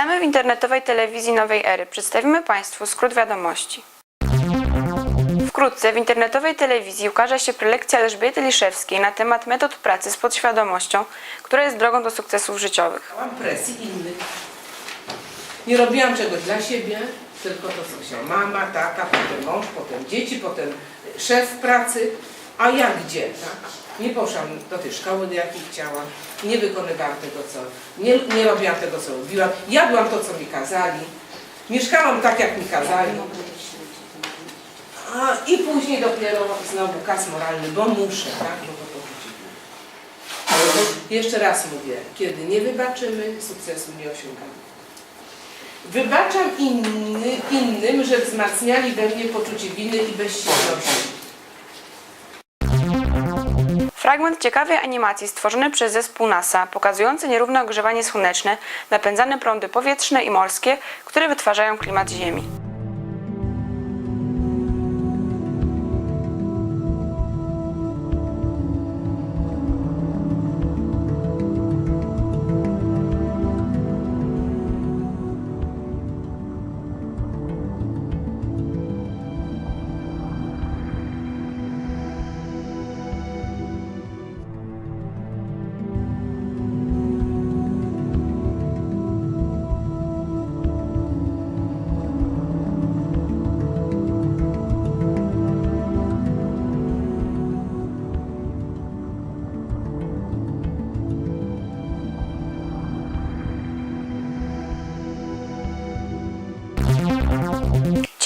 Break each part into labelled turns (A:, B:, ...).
A: Witamy w internetowej telewizji Nowej Ery. Przedstawimy Państwu skrót wiadomości. Wkrótce w internetowej telewizji ukaże się prelekcja Elżbiety Liszewskiej na temat metod pracy z podświadomością, która jest drogą do sukcesów życiowych.
B: Mam innych. Nie robiłam czegoś dla siebie, tylko to, co chciał mama, tata, potem mąż, potem dzieci, potem szef pracy. A ja gdzie, tak? Nie poszłam do tej szkoły, do jakiej chciałam. Nie wykonywałam tego, co... Nie, nie robiłam tego, co lubiłam. Jadłam to, co mi kazali. Mieszkałam tak, jak mi kazali. A, I później dopiero znowu kas moralny, bo muszę, tak? Bo to jeszcze raz mówię, kiedy nie wybaczymy, sukcesu nie osiągamy. Wybaczam inny, innym, że wzmacniali we mnie poczucie winy i bezsilności.
A: Fragment ciekawej animacji stworzony przez zespół NASA, pokazujący nierówne ogrzewanie słoneczne, napędzane prądy powietrzne i morskie, które wytwarzają klimat Ziemi.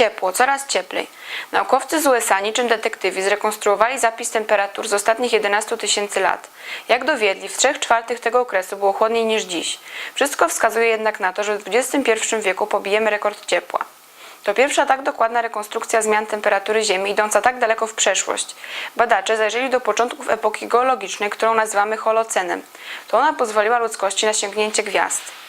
A: Ciepło, coraz cieplej. Naukowcy z USA, niczym detektywi, zrekonstruowali zapis temperatur z ostatnich 11 tysięcy lat. Jak dowiedli, w 3 czwartych tego okresu było chłodniej niż dziś. Wszystko wskazuje jednak na to, że w XXI wieku pobijemy rekord ciepła. To pierwsza tak dokładna rekonstrukcja zmian temperatury Ziemi, idąca tak daleko w przeszłość. Badacze zajrzeli do początków epoki geologicznej, którą nazywamy holocenem. To ona pozwoliła ludzkości na sięgnięcie gwiazd.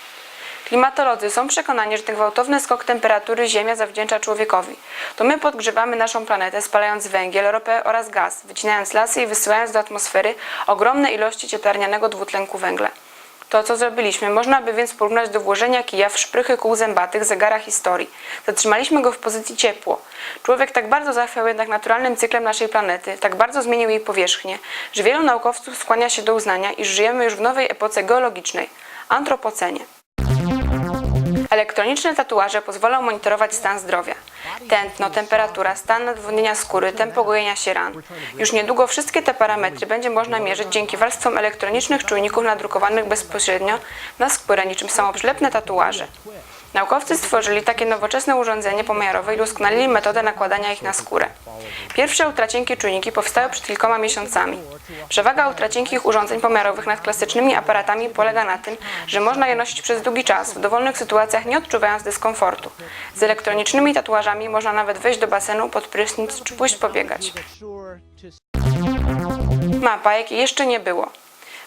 A: Klimatolodzy są przekonani, że ten gwałtowny skok temperatury Ziemia zawdzięcza człowiekowi. To my podgrzewamy naszą planetę, spalając węgiel, ropę oraz gaz, wycinając lasy i wysyłając do atmosfery ogromne ilości cieplarnianego dwutlenku węgla. To, co zrobiliśmy, można by więc porównać do włożenia kija w szprychy kół zębatych zegara historii. Zatrzymaliśmy go w pozycji ciepło. Człowiek tak bardzo zachwiał jednak naturalnym cyklem naszej planety, tak bardzo zmienił jej powierzchnię, że wielu naukowców skłania się do uznania, iż żyjemy już w nowej epoce geologicznej antropocenie. Elektroniczne tatuaże pozwolą monitorować stan zdrowia. Tętno, temperatura, stan nadwodnienia skóry, tempo gojenia się ran. Już niedługo wszystkie te parametry będzie można mierzyć dzięki warstwom elektronicznych czujników nadrukowanych bezpośrednio na skórę niczym samoprzylepne tatuaże. Naukowcy stworzyli takie nowoczesne urządzenie pomiarowe i udoskonalili metodę nakładania ich na skórę. Pierwsze ultracieńkie czujniki powstały przed kilkoma miesiącami. Przewaga ultracienkich urządzeń pomiarowych nad klasycznymi aparatami polega na tym, że można je nosić przez długi czas, w dowolnych sytuacjach nie odczuwając dyskomfortu. Z elektronicznymi tatuażami można nawet wejść do basenu pod prysznic czy pójść pobiegać. Mapa, jakiej jeszcze nie było.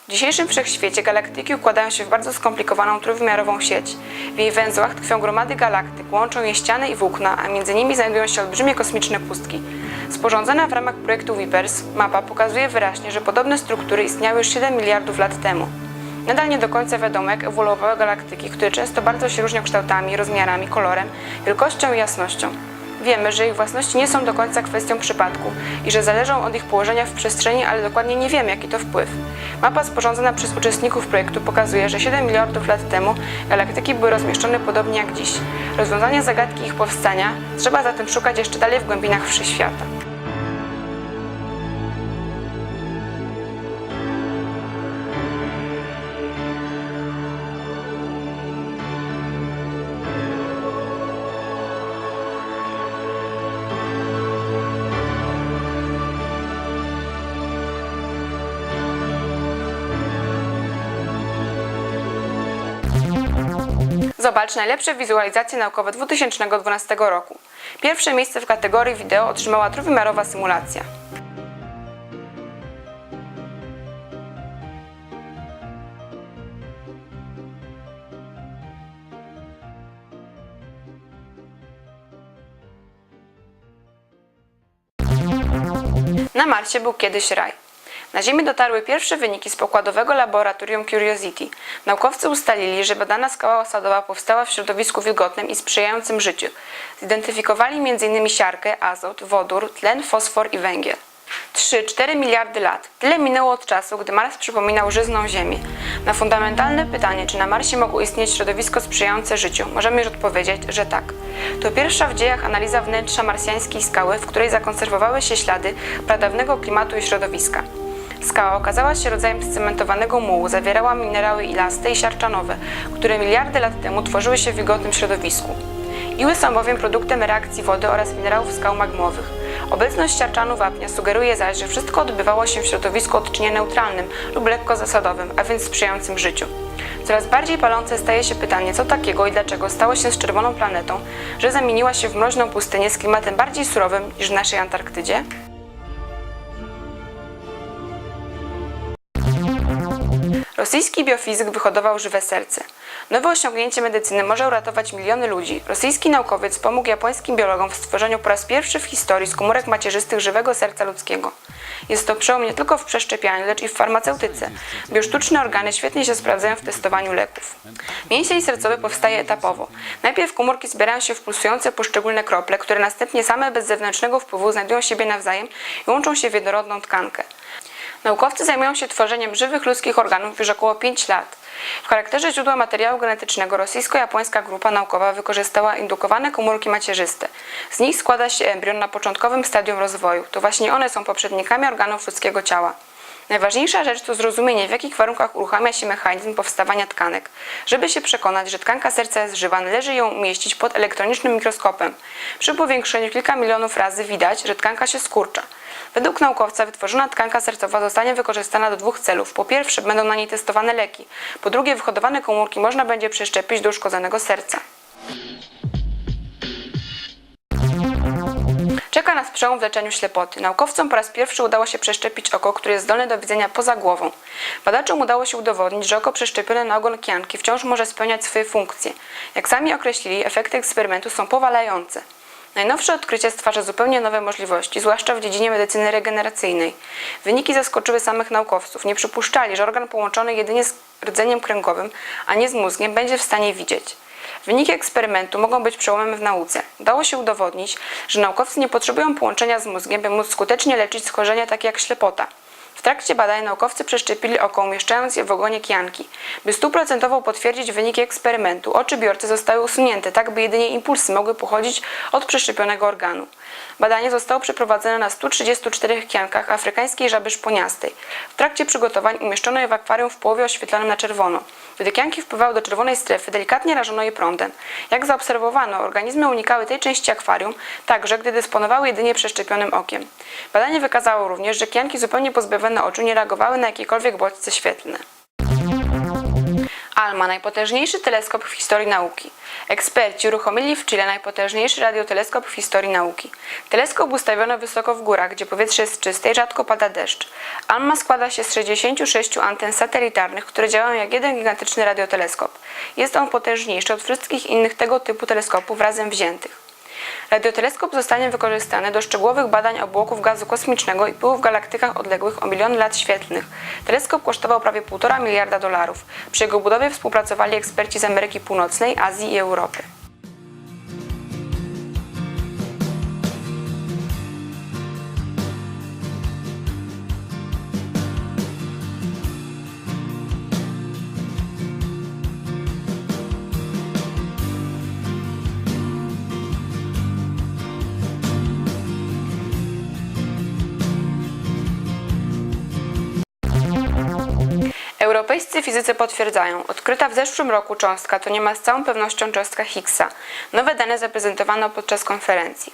A: W dzisiejszym wszechświecie galaktyki układają się w bardzo skomplikowaną trójwymiarową sieć. W jej węzłach tkwią gromady galaktyk, łączą je ściany i włókna, a między nimi znajdują się olbrzymie kosmiczne pustki. Sporządzona w ramach projektu Vipers, mapa pokazuje wyraźnie, że podobne struktury istniały już 7 miliardów lat temu. Nadal nie do końca wiadomo, jak ewoluowały galaktyki, które często bardzo się różnią kształtami, rozmiarami, kolorem, wielkością i jasnością. Wiemy, że ich własności nie są do końca kwestią przypadku i że zależą od ich położenia w przestrzeni, ale dokładnie nie wiemy, jaki to wpływ. Mapa sporządzona przez uczestników projektu pokazuje, że 7 miliardów lat temu galaktyki były rozmieszczone podobnie jak dziś. Rozwiązania zagadki ich powstania trzeba zatem szukać jeszcze dalej w głębinach wszechświata. Zobacz najlepsze wizualizacje naukowe 2012 roku. Pierwsze miejsce w kategorii wideo otrzymała trójwymiarowa symulacja. Na Marsie był kiedyś raj. Na Ziemię dotarły pierwsze wyniki z pokładowego laboratorium Curiosity. Naukowcy ustalili, że badana skała osadowa powstała w środowisku wilgotnym i sprzyjającym życiu. Zidentyfikowali m.in. siarkę, azot, wodór, tlen, fosfor i węgiel. 3-4 miliardy lat. Tyle minęło od czasu, gdy Mars przypominał żyzną Ziemię. Na fundamentalne pytanie, czy na Marsie mogło istnieć środowisko sprzyjające życiu, możemy już odpowiedzieć, że tak. To pierwsza w dziejach analiza wnętrza marsjańskiej skały, w której zakonserwowały się ślady pradawnego klimatu i środowiska. Skała okazała się rodzajem scementowanego mułu, zawierała minerały ilaste i siarczanowe, które miliardy lat temu tworzyły się w wilgotnym środowisku. Iły są bowiem produktem reakcji wody oraz minerałów skał magmowych. Obecność siarczanu wapnia sugeruje zaś, że wszystko odbywało się w środowisku odczynie neutralnym lub lekko zasadowym, a więc sprzyjającym życiu. Coraz bardziej palące staje się pytanie, co takiego i dlaczego stało się z czerwoną planetą, że zamieniła się w mroźną pustynię z klimatem bardziej surowym niż w naszej Antarktydzie? Rosyjski biofizyk wyhodował żywe serce. Nowe osiągnięcie medycyny może uratować miliony ludzi. Rosyjski naukowiec pomógł japońskim biologom w stworzeniu po raz pierwszy w historii z komórek macierzystych żywego serca ludzkiego. Jest to przełom nie tylko w przeszczepianiu, lecz i w farmaceutyce. Biosztuczne organy świetnie się sprawdzają w testowaniu leków. Mięsień sercowy powstaje etapowo. Najpierw komórki zbierają się w pulsujące poszczególne krople, które następnie same bez zewnętrznego wpływu znajdują siebie nawzajem i łączą się w jednorodną tkankę. Naukowcy zajmują się tworzeniem żywych ludzkich organów już około 5 lat. W charakterze źródła materiału genetycznego rosyjsko-japońska grupa naukowa wykorzystała indukowane komórki macierzyste. Z nich składa się embrion na początkowym stadium rozwoju. To właśnie one są poprzednikami organów ludzkiego ciała. Najważniejsza rzecz to zrozumienie, w jakich warunkach uruchamia się mechanizm powstawania tkanek. Żeby się przekonać, że tkanka serca jest żywa, należy ją umieścić pod elektronicznym mikroskopem. Przy powiększeniu kilka milionów razy widać, że tkanka się skurcza. Według naukowca wytworzona tkanka sercowa zostanie wykorzystana do dwóch celów. Po pierwsze, będą na niej testowane leki. Po drugie, wyhodowane komórki można będzie przeszczepić do uszkodzonego serca. Nas przełom w leczeniu ślepoty. Naukowcom po raz pierwszy udało się przeszczepić oko, które jest zdolne do widzenia poza głową. Badaczom udało się udowodnić, że oko przeszczepione na ogon kianki wciąż może spełniać swoje funkcje. Jak sami określili, efekty eksperymentu są powalające. Najnowsze odkrycie stwarza zupełnie nowe możliwości, zwłaszcza w dziedzinie medycyny regeneracyjnej. Wyniki zaskoczyły samych naukowców. Nie przypuszczali, że organ połączony jedynie z rdzeniem kręgowym, a nie z mózgiem, będzie w stanie widzieć. Wyniki eksperymentu mogą być przełomem w nauce. Udało się udowodnić, że naukowcy nie potrzebują połączenia z mózgiem, by móc skutecznie leczyć schorzenia takie jak ślepota. W trakcie badań naukowcy przeszczepili oko, umieszczając je w ogonie kijanki. By stuprocentowo potwierdzić wyniki eksperymentu, oczy biorcy zostały usunięte, tak by jedynie impulsy mogły pochodzić od przeszczepionego organu. Badanie zostało przeprowadzone na 134 kijankach afrykańskiej żaby szponiastej. W trakcie przygotowań umieszczono je w akwarium w połowie oświetlonym na czerwono. Gdy kijanki wpływały do czerwonej strefy, delikatnie rażono je prądem. Jak zaobserwowano, organizmy unikały tej części akwarium, także gdy dysponowały jedynie przeszczepionym okiem. Badanie wykazało również, że kijanki zupełnie pozbawione oczu nie reagowały na jakiekolwiek bodźce świetlne. ALMA, najpotężniejszy teleskop w historii nauki. Eksperci uruchomili w Chile najpotężniejszy radioteleskop w historii nauki. Teleskop ustawiono wysoko w górach, gdzie powietrze jest czyste i rzadko pada deszcz. ALMA składa się z 66 anten satelitarnych, które działają jak jeden gigantyczny radioteleskop. Jest on potężniejszy od wszystkich innych tego typu teleskopów razem wziętych. Radioteleskop zostanie wykorzystany do szczegółowych badań obłoków gazu kosmicznego i pyłu w galaktykach odległych o miliony lat świetlnych. Teleskop kosztował prawie 1,5 miliarda dolarów. Przy jego budowie współpracowali eksperci z Ameryki Północnej, Azji i Europy. Europejscy fizycy potwierdzają, odkryta w zeszłym roku cząstka to niemal z całą pewnością cząstka Higgsa. Nowe dane zaprezentowano podczas konferencji.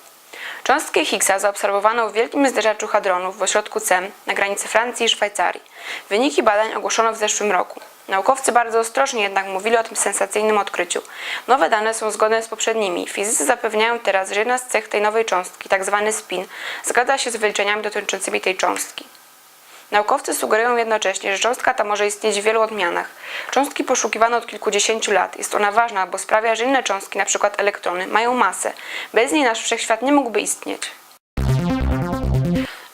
A: Cząstkę Higgsa zaobserwowano w wielkim zderzaczu hadronów w ośrodku CEM na granicy Francji i Szwajcarii. Wyniki badań ogłoszono w zeszłym roku. Naukowcy bardzo ostrożnie jednak mówili o tym sensacyjnym odkryciu. Nowe dane są zgodne z poprzednimi. Fizycy zapewniają teraz, że jedna z cech tej nowej cząstki, tzw. spin, zgadza się z wyliczeniami dotyczącymi tej cząstki. Naukowcy sugerują jednocześnie, że cząstka ta może istnieć w wielu odmianach. Cząstki poszukiwano od kilkudziesięciu lat. Jest ona ważna, bo sprawia, że inne cząstki, np. elektrony, mają masę. Bez niej nasz wszechświat nie mógłby istnieć.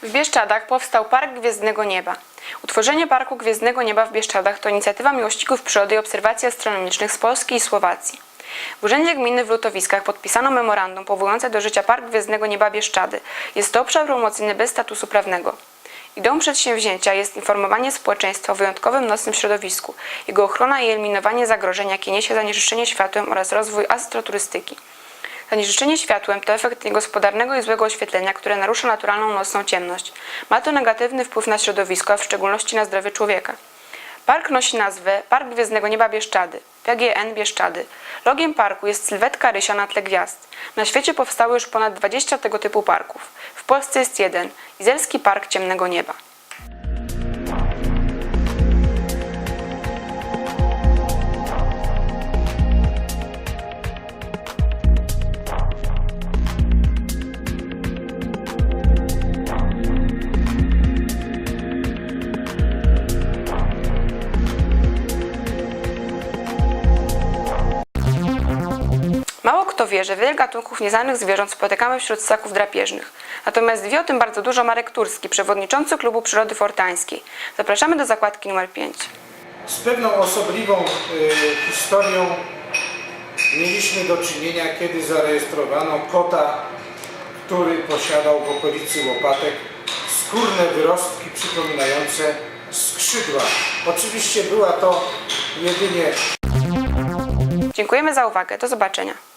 A: W Bieszczadach powstał Park Gwiezdnego Nieba. Utworzenie Parku Gwiezdnego Nieba w Bieszczadach to inicjatywa miłośników przyrody i obserwacji astronomicznych z Polski i Słowacji. W Urzędzie Gminy w Lutowiskach podpisano memorandum powołujące do życia Park Gwiezdnego Nieba Bieszczady. Jest to obszar promocyjny bez statusu prawnego. Ideą przedsięwzięcia jest informowanie społeczeństwa o wyjątkowym nocnym środowisku, jego ochrona i eliminowanie zagrożeń, jakie niesie zanieczyszczenie światłem oraz rozwój astroturystyki. Zanieczyszczenie światłem to efekt niegospodarnego i złego oświetlenia, które narusza naturalną nocną ciemność. Ma to negatywny wpływ na środowisko, a w szczególności na zdrowie człowieka. Park nosi nazwę Park Gwiezdnego Nieba Bieszczady, PGN Bieszczady. Logiem parku jest sylwetka rysia na tle gwiazd. Na świecie powstało już ponad 20 tego typu parków. W Polsce jest jeden – Izelski Park Ciemnego Nieba. Kto wie, że wiele gatunków nieznanych zwierząt spotykamy wśród ssaków drapieżnych. Natomiast wie o tym bardzo dużo Marek Turski, przewodniczący Klubu Przyrody Fortańskiej. Zapraszamy do zakładki numer 5.
C: Z pewną osobliwą y, historią mieliśmy do czynienia, kiedy zarejestrowano kota, który posiadał w okolicy łopatek skórne wyrostki przypominające skrzydła. Oczywiście była to jedynie
A: Dziękujemy za uwagę. Do zobaczenia.